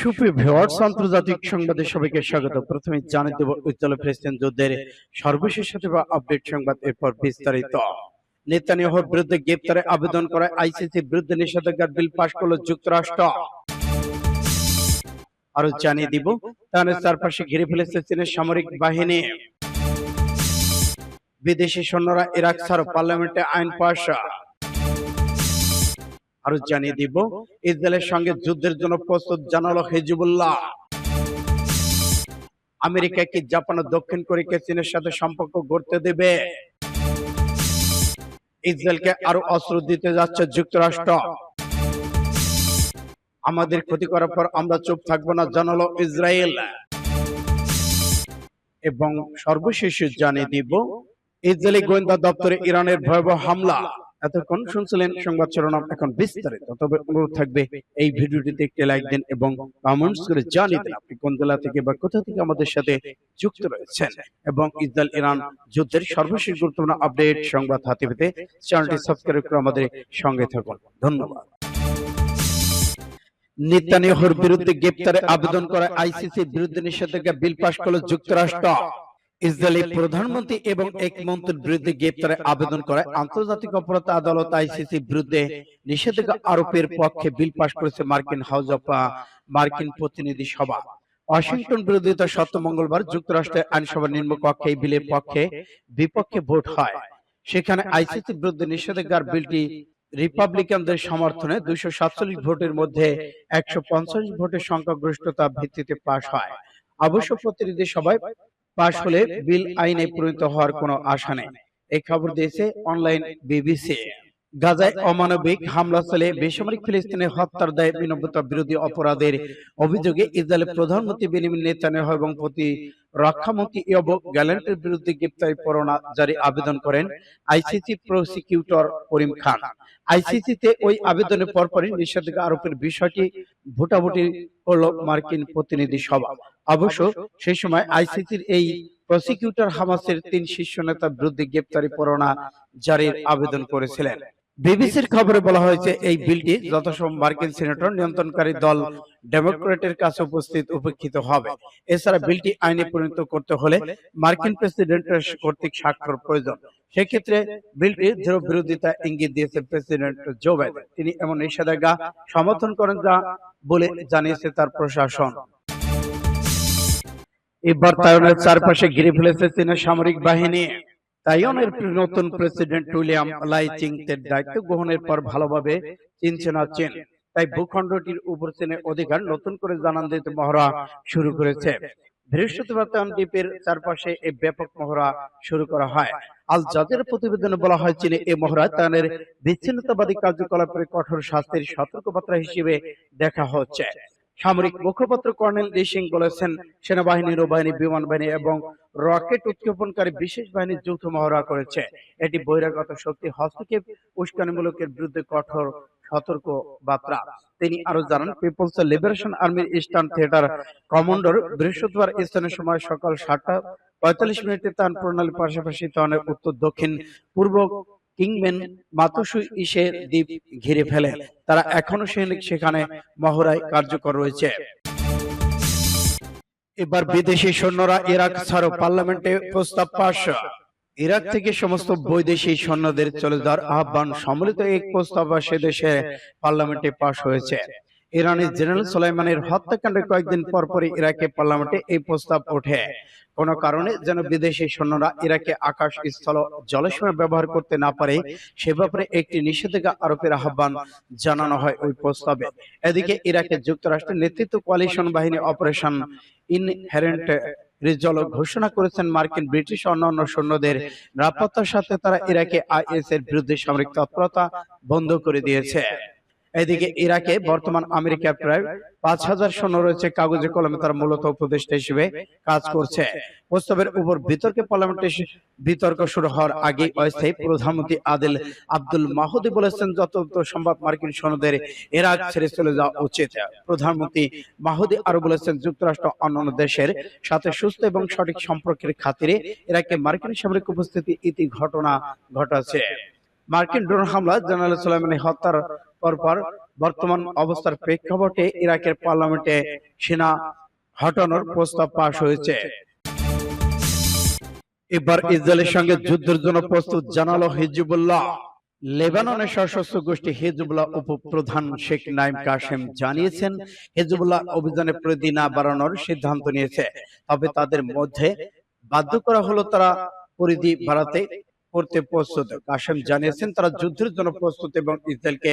সুপ্রিয় ভিউয়ার্স আন্তর্জাতিক সংবাদে সবাইকে স্বাগত। প্রথমে জানিয়ে দেব ফিলিস্তিন যুদ্ধের সর্বশেষ বা আপডেট সংবাদ এরপর বিস্তারিত। নেতানিয়াহুর বিরুদ্ধে গ্রেপ্তারে আবেদন করা আইসিসি বিরুদ্ধে নিষেধাজ্ঞার বিল পাশ করল যুক্তরাষ্ট্র। আরও জানিয়ে দিব তাহলে চারপাশে ঘিরে ফেলেছে চীনের সামরিক বাহিনী। বিদেশি সৈন্যরা ইরাক ছাড়ো পার্লামেন্টে আইন পাশ। আরও জানিয়ে দিব, ইসরায়েলের সঙ্গে যুদ্ধের জন্য প্রস্তুত জানালো হিজবুল্লাহ। আমেরিকা কি জাপান ও দক্ষিণ কোরিয়াকে চীনের সাথে সম্পর্ক গড়তে দেবে? ইসরায়েলকে আরও অস্ত্র দিতে যাচ্ছে যুক্তরাষ্ট্র। আমাদের ক্ষতি করার পর আমরা চুপ থাকব না, জানালো ইসরায়েল। এবং সর্বশেষ জানিয়ে দিব, ইসরায়েলি গোয়েন্দা দপ্তরে ইরানের ভয়াবহ হামলা। এতক্ষণ শুনছিলেন সংবাদ শিরোনাম এখন বিস্তারিত। তবে অনুরোধ থাকবে এই ভিডিওটিতে একটি লাইক দিন এবং কমেন্টস করে জানিয়ে দিন আপনি কোন জেলা থেকে বা কোথা থেকে আমাদের সাথে যুক্ত রয়েছেন। এবং ইসরায়েল ইরান যুদ্ধের সর্বশেষ গুরুত্বপূর্ণ আপডেট সংবাদ হাতে পেতে চ্যানেলটি সাবস্ক্রাইব করে আমাদের সঙ্গে থাকুন। ধন্যবাদ। নেতানিয়াহুর বিরুদ্ধে গ্রেপ্তারে আবেদন করা আইসিসির বিরুদ্ধে নিষেধাজ্ঞা বিল পাশ করল যুক্তরাষ্ট্র। ইসরায়েলি প্রধানমন্ত্রী এবং এক মন্ত্রীর বিরুদ্ধে গ্রেপ্তারে আবেদন করায় আন্তর্জাতিক অপরাধ আদালত আইসিসি বিরুদ্ধে নিষেধাজ্ঞা আরোপের পক্ষে বিল পাশ করেছে মার্কিন হাউস অফ মার্কিন প্রতিনিধি সভা। ওয়াশিংটন বিরোধিতা সত্য মঙ্গলবার যুক্তরাষ্ট্রের আইনসভার নিম্নকক্ষে এই বিলের পক্ষে বিপক্ষে ভোট হয়। সেখানে আইসিসি বিরুদ্ধে নিষেধাজ্ঞার বিলটি রিপাবলিকানদের সমর্থনে দুইশো সাতচল্লিশ ভোটের মধ্যে একশো পঞ্চাশ ভোটের সংখ্যাগরিষ্ঠতা ভিত্তিতে পাশ হয়। অবশ্য প্রতিনিধি সভায় পাশ হলে বিল আইনে পরিণত হওয়ার কোনো আশা নেই। এই খবর দিয়েছে অনলাইন বিবিসি। গাজায় অমানবিক হামলা চলে বেসামরিক ফিলিস্তিনে হত্যার দায়ে মানবতা বিরোধী অপরাধের অভিযোগে ইসরায়েলের প্রধানমন্ত্রী বেনিমিন নেতানিয়াহু এবং প্রতি রক্ষামন্ত্রী ইয়ব গ্যালেন্টের বিরুদ্ধে গ্রেপ্তারি পরোয়ানা জারি আবেদন করেন আইসিসি প্রসিকিউটর করিম খান। আইসিসিতে ওই আবেদনের পরপরই নিষেধাজ্ঞা আরোপের বিষয়টি ভোটাভুটি করল মার্কিন প্রতিনিধি সভা। অবশ্য সেই সময় আইসিসির এই প্রসিকিউটর হামাসের তিন শীর্ষ নেতার বিরুদ্ধে গ্রেপ্তারি পরোয়ানা জারির আবেদন করেছিলেন। বিবিসির খবরে বলা হয়েছে এই বিলটি যথাসময় মার্কিন সিনেটর নিয়ন্ত্রণকারী দল ডেমোক্রেটের কাছে উপস্থিত উপেক্ষিত হবে। এছাড়া বিলটি আইনে পরিণত করতে হলে মার্কিন প্রেসিডেন্টের কর্তৃক স্বাক্ষর প্রয়োজন। সেক্ষেত্রে বিলটি দৃঢ় বিরোধিতা ইঙ্গিত দিয়েছে প্রেসিডেন্ট জো বাইডেন তিনি এমন নিষেধাজ্ঞা সমর্থন করেন যা বলে জানিয়েছে তার প্রশাসন এবার তাইওয়ানের চারপাশে ঘিরে ফেলেছে চীনের সামরিক বাহিনী। তাইওয়ানের নতুন প্রেসিডেন্ট উইলিয়াম লাই চিংতের দায়িত্ব গ্রহণের পর ভালোভাবে চিনছে না চীন। তাই ভূখণ্ডটির উপর চীনের অধিকার নতুন করে জানান দিতে মহড়া শুরু করেছে। বৃহস্পতিবার দ্বীপের চারপাশে এই ব্যাপক মহড়া শুরু করা হয়। আল জাজের প্রতিবেদনে বলা হয় চীনে এই মহড়া তাইওয়ানের বিচ্ছিন্নতাবাদী কার্যকলাপের কঠোর শাস্তির সতর্কবার্তা হিসেবে দেখা হচ্ছে। সামরিক মুখপাত্র কর্নেল লি সিং বলেছেন, সেনাবাহিনী, নৌবাহিনী, বিমান বাহিনী এবং রকেট উৎক্ষেপণকারী বিশেষ বাহিনী যৌথ মহড়া করেছে। এটি বহিরাগত শক্তি হস্তক্ষেপ, উস্কানিমূলকের বিরুদ্ধে কঠোর সতর্ক বার্তা তিনি আরও জানান, পিপলস লিবারেশন আর্মির ইস্টার্ন থিয়েটার কমান্ডার বৃহস্পতিবার স্থানীয় সময় সকাল সাতটা পঁয়তাল্লিশ মিনিটে তান প্রণালীর পাশাপাশি তানের উত্তর দক্ষিণ পূর্ব কিংম্যান মাতুসু ইসে দ্বীপ ঘিরে ফেলে। তারা এখনও সেখানে মহড়ায় কার্যকর রয়েছে। এবার বিদেশি সৈন্যরা ইরাক ছাড়ো পার্লামেন্টে প্রস্তাব পাশ। ইরাক থেকে সমস্ত বৈদেশিক সৈন্যদের চলে যাওয়ার আহ্বান, সম্মিলিত এক প্রস্তাব সে দেশে পার্লামেন্টে পাশ হয়েছে। ইরানের জেনারেল সোলাইমানের হত্যাকাণ্ডের কয়েকদিন পর পরই ইরাকে পার্লামেন্টে এই প্রস্তাব ওঠে। কোন কারণে যেন বিদেশি সৈন্যরা ইরাকে আকাশ, স্থল, জলসীমা ব্যবহার করতে না পারে, সে ব্যাপারে একটি নিষেধাজ্ঞা আরোপের আহ্বান জানানো হয় ওই প্রস্তাবে। এদিকে ইরাকে যুক্তরাষ্ট্রের নেতৃত্ব কোয়ালিশন বাহিনী অপারেশন ইনহেরেন্ট রিজল ঘোষণা করেছেন মার্কিন, ব্রিটিশ অন্যান্য সৈন্যদের নিরাপত্তার সাথে তারা ইরাকে আইএস এর বিরুদ্ধে সামরিক তৎপরতা বন্ধ করে দিয়েছে। এদিকে ইরাকে বর্তমান আমেরিকা প্রায় পাঁচ হাজার সৈন্য রয়েছে কাগজে কলমে তারা মূলত উপদেষ্টা হিসেবে কাজ করছে। প্রস্তাবের উপর বিতর্কে পার্লামেন্টে বিতর্ক শুরু হওয়ার আগে অস্থায়ী প্রধানমন্ত্রী আদিল আব্দুল মাহুদি বলেছেন যত সম্ভব মার্কিন সৈন্যদের ইরাক ছেড়ে চলে যাওয়া উচিত। প্রধানমন্ত্রী মাহুদি আরও বলেছেন যুক্তরাষ্ট্র অন্যান্য দেশের সাথে সুস্থ এবং সঠিক সম্পর্কের খাতিরে ইরাকে মার্কিন সামরিক উপস্থিতি ইতি ঘটনা ঘটাচ্ছে মার্কিন ড্রোন হামলা জেনারেল সুলাইমানি হত্যার পরপর বর্তমান অবস্থার প্রেক্ষাপটে ইরাকের পার্লামেন্টে সেনা হটানোর প্রস্তাব পাশ হয়েছে। এবার ইসরায়েলের সঙ্গে যুদ্ধের জন্য প্রস্তুত জানালো হিজবুল্লাহ। লেবাননের সশস্ত্র গোষ্ঠী হিজবুল্লাহ উপপ্রধান শেখ নাইম কাসেম জানিয়েছেন, হিজবুল্লাহ অভিযানে প্রতি না বাড়ানোর সিদ্ধান্ত নিয়েছে। তবে তাদের মধ্যে বাধ্য করা হলো তারা পরিধি বাড়াতে করতে প্রস্তুত। কাসেম জানিয়েছেন তারা যুদ্ধের জন্য প্রস্তুত এবং ইসরায়েলকে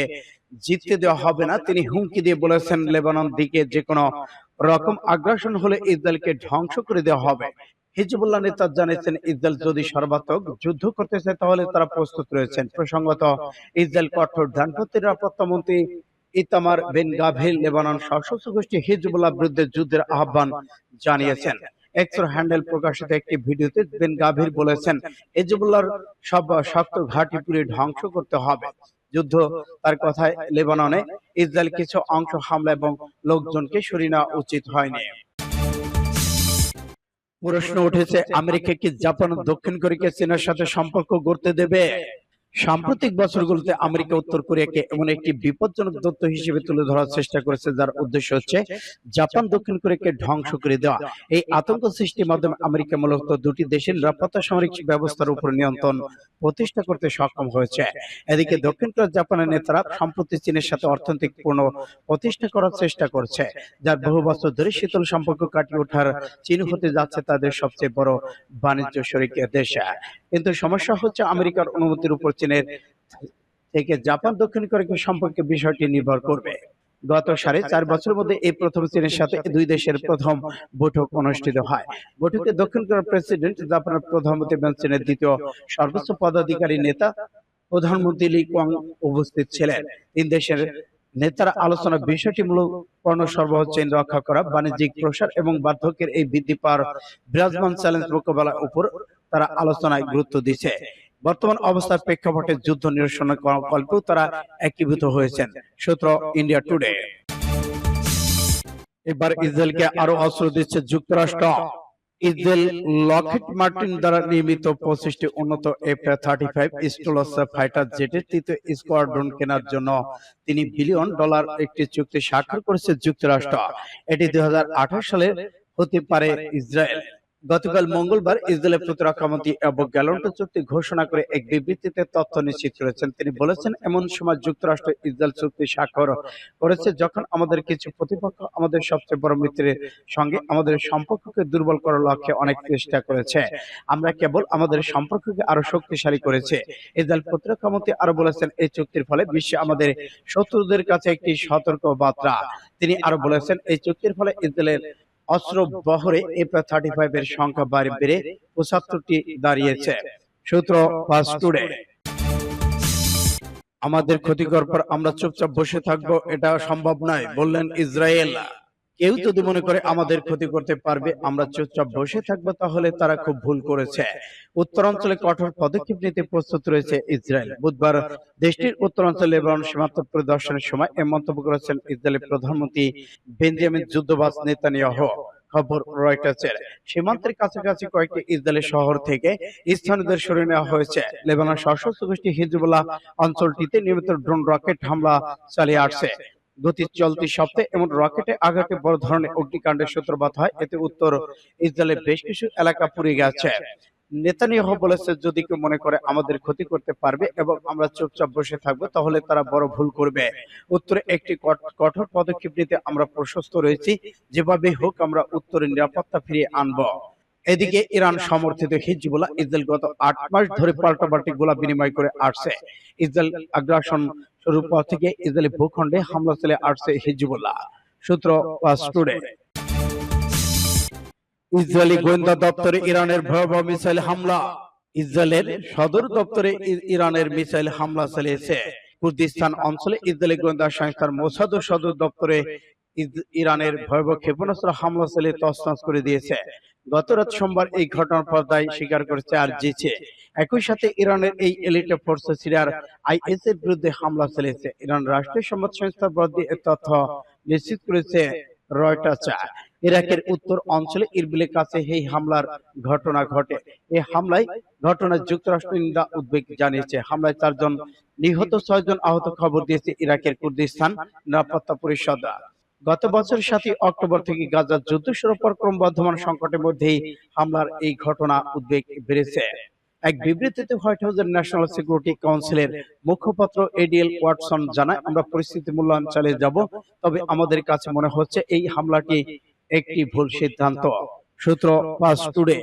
জিততে দেওয়া হবে না। তিনি হুমকি দিয়ে বলেছেন লেবানন দিকে যে কোনো রকম আগ্রাসন হলে ইসরায়েলকে ধ্বংস করে দেওয়া হবে। হিজবুল্লাহ নেতা জানিয়েছেন ইসরায়েল যদি সর্বাত্মক যুদ্ধ করতে চায় তাহলে তারা প্রস্তুত রয়েছেন। প্রসঙ্গত ইসরায়েল কঠোর ডানপন্থী নিরাপত্তা মন্ত্রী ইতামার বেন গাভির লেবানন সশস্ত্র গোষ্ঠী হিজবুল্লাহ বিরুদ্ধে যুদ্ধের আহ্বান জানিয়েছেন। এক্সর হ্যান্ডেল প্রকাশিত একটি ভিডিওতে বেন গাভির বলেছেন হিজবুল্লাহর সব শক্ত ঘাঁটি পুরে ধ্বংস করতে হবে। যুদ্ধ তার কথায় লেবাননে ইসরায়েল কিছু অংশ হামলা এবং লোকজনকে সরিয়ে নেওয়া উচিত হয়নি। প্রশ্ন উঠেছে আমেরিকা কি জাপান ও দক্ষিণ কোরিয়াকে চীনের সাথে সম্পর্ক গড়তে দেবে। সাম্প্রতিক বছরগুলোতে আমেরিকা, উত্তর কোরিয়াকে এমন একটি বিপজ্জনক দত্ত হিসেবে তুলে ধরার চেষ্টা করেছে, যার উদ্দেশ্য হচ্ছে জাপান, দক্ষিণ কোরিয়াকে ধ্বংস করে দেওয়া। এই আতঙ্ক সৃষ্টির মাধ্যমে আমেরিকা মূলত দুটি দেশের নিরাপত্তা সামরিক ব্যবস্থার উপর নিয়ন্ত্রণ প্রতিষ্ঠা করতে সক্ষম হয়েছে। এদিকে দক্ষিণ কোরিয়া জাপানের নেতারা সম্প্রতি চীনের সাথে অর্থনৈতিক পূর্ণ প্রতিষ্ঠা করার চেষ্টা করছে, যার বহু বছর ধরে শীতল সম্পর্ক কাটিয়ে ওঠার চীন হতে যাচ্ছে তাদের সবচেয়ে বড় বাণিজ্য শরিক দেশ। কিন্তু সমস্যা হচ্ছে আমেরিকার অনুমতির উপর চীনের থেকে জাপান, দক্ষিণ কোরিয়া সম্পর্কে বিষয়টি নির্ভর করবে। গত সাড়ে চার বছরের মধ্যে এই প্রথম চীনের সাথে দুই দেশের প্রথম বৈঠক অনুষ্ঠিত হয়। বৈঠকে দক্ষিণ কোরিয়ার প্রেসিডেন্ট, জাপানের প্রধানমন্ত্রী এবং চীনের দ্বিতীয় সর্বোচ্চ পদাধিকারী নেতা, প্রধানমন্ত্রী লি কোয়াং উপস্থিত ছিলেন। তিন দেশের নেতারা আলোচনা বিষয়টি মূলত পণ্য সরবরাহ চেইন রক্ষা করা, বাণিজ্যিক প্রসার এবং বার্ধক্যের এই বৃদ্ধি পাওয়ার বিরাজমান চ্যালেঞ্জ মোকাবেলার উপর তারা আলোচনায় গুরুত্ব দিচ্ছে বর্তমান অবস্থার প্রেক্ষাপটে যুদ্ধ নিরসনের কল্পেও তারা একীভূত হয়েছেন। সূত্র ইন্ডিয়া টুডে এবার ইসরায়েলকে আরও অস্ত্র দিচ্ছে যুক্তরাষ্ট্র। ইসরায়েল লকহিড মার্টিন দ্বারা নির্মিত পঁচিশটি উন্নত এফ থার্টি ফাইভ স্টোলস ফাইটার জেটের তৃতীয় স্কোয়াড্রন কেনার জন্য তিনি বিলিয়ন ডলার একটি চুক্তি স্বাক্ষর করেছে যুক্তরাষ্ট্র। এটি দুই হাজার আঠারো সালে হতে পারে ইসরায়েল। গতকাল মঙ্গলবার ইসরায়েলের প্রতিরক্ষা মন্ত্রী অ্যাবো গ্যালন্ট চুক্তি ঘোষণা করে এক বিবৃতিতে তথ্য নিশ্চিত করেছেন। তিনি বলেছেন এমন সময় যুক্তরাষ্ট্র ইসরায়েল চুক্তি স্বাক্ষর করেছে যখন আমাদের কিছু প্রতিপক্ষ আমাদের সবচেয়ে বড় মিত্রের সঙ্গে আমাদের সম্পর্ককে দুর্বল করার লক্ষ্যে অনেক চেষ্টা করেছে। আমরা কেবল আমাদের সম্পর্ককে আরও শক্তিশালী করেছে। ইসরায়েল প্রতিরক্ষা মন্ত্রী আরও বলেছেন এই চুক্তির ফলে বিশ্বে আমাদের শত্রুদের কাছে একটি সতর্ক বার্তা তিনি আরও বলেছেন এই চুক্তির ফলে ইসরায়েলের অস্ত্র বহরে এফ থার্টি ফাইভ এর সংখ্যা বাড়ি বেড়ে পঁচাত্তরটি দাঁড়িয়েছে। সূত্র টুডে আমাদের ক্ষতিকর পর আমরা চুপচাপ বসে থাকব এটা সম্ভব নয় বললেন ইসরায়েল কেউ যদি মনে করে আমাদের ক্ষতি করতে পারবে আমরা চুপচাপ বসে থাকব তাহলে তারা খুব ভুল করেছে। উত্তরাঞ্চলে কঠোর পদক্ষেপ নিতে প্রস্তুত রয়েছে ইসরায়েল। বুধবার দেশটির উত্তরাঞ্চলে লেবানন সীমান্ত পরিদর্শনের সময় এ মন্তব্য করেছেন ইসরায়েলের প্রধানমন্ত্রী বেঞ্জামিন যুদ্ধবাজ নেতানিয়াহ খবর রয়টার্সের। সীমান্তের কাছাকাছি কয়েকটি ইসরায়েলি শহর থেকে স্থানীয়দের সরিয়ে নেওয়া হয়েছে। লেবানন সশস্ত্র গোষ্ঠী হিজবুল্লাহ অঞ্চলটিতে নিয়মিত ড্রোন রকেট হামলা চালিয়ে আসছে। গতি চলতি সপ্তাহে এমন রকেটে আঘাতে বড় ধরনের অগ্নিকাণ্ডের সূত্রপাত হয়। এতে উত্তর ইসরায়েলের বেশ কিছু এলাকা পুড়ে গেছে। নেতানিয়াহু বলেছে, যদি কেউ মনে করে আমাদের ক্ষতি করতে পারবে এবং আমরা চুপচাপ বসে থাকব, তাহলে তারা বড় ভুল করবে। উত্তরে একটি কঠোর পদক্ষেপ নিতে আমরা প্রশস্ত রয়েছি, যেভাবে হোক আমরা উত্তরের নিরাপত্তা ফিরিয়ে আনব। এদিকে ইরান সমর্থিত হিজবুল্লাহ ইসরায়েল গত আট মাস ধরে পাল্টাপাল্টি গোলা বিনিময় করে আসছে। ইসরায়েল আগ্রাসন শুরুর থেকে ইসরায়েলি ভূখণ্ডে হামলা চলে আসছে হিজবুল্লাহ। সূত্র টুডে। ইসরায়েলি গোয়েন্দা দপ্তরে ইরানের ভয়াবহ মিসাইল হামলা। ইসরায়েলের সদর দপ্তরে ইরানের মিসাইল হামলা চালিয়েছে। কুর্দিস্তান অঞ্চলে ইসরায়েলি গোয়েন্দা সংস্থার মোসাদ সদর দপ্তরে ইরানের ভয়াবহ ক্ষেপণাস্ত্র হামলা চালিয়ে তছনছ করে দিয়েছে। গত রাত সোমবার এই ঘটনার পর্দায় স্বীকার করেছে আর জিছে। একই সাথে ইরানের এই এলিট ফোর্স সিরিয়ার আইএস এর বিরুদ্ধে হামলা চালিয়েছে। ইরান রাষ্ট্রীয় সংবাদ সংস্থা বরাদ্দ তথ্য নিশ্চিত করেছে রয়টার্স। ইরাকের উত্তর অঞ্চলে ইরবিলের কাছে এই হামলার ঘটনা ঘটে। এই হামলায় ঘটনায় যুক্তরাষ্ট্র নিন্দা উদ্বেগ জানিয়েছে। হামলায় চারজন নিহত, ছয়জন আহত খবর দিয়েছে ইরাকের কুর্দিস্তান নিরাপত্তা পরিষদ। গত বছরের সাতই অক্টোবর থেকে গাজার যুদ্ধ শুরুর পর ক্রমবর্ধমান সংকটের মধ্যেই হামলার এই ঘটনা উদ্বেগ বেড়েছে। এক বিবৃতিতে হোয়াইট হাউসের ন্যাশনাল সিকিউরিটি কাউন্সিলের মুখপাত্র এডিএল ওয়াটসন জানায় আমরা পরিস্থিতি মূল্যায়ন চালিয়ে যাব তবে আমাদের কাছে মনে হচ্ছে এই হামলাটি একটি ভুল সিদ্ধান্ত। সূত্র পাস টুডে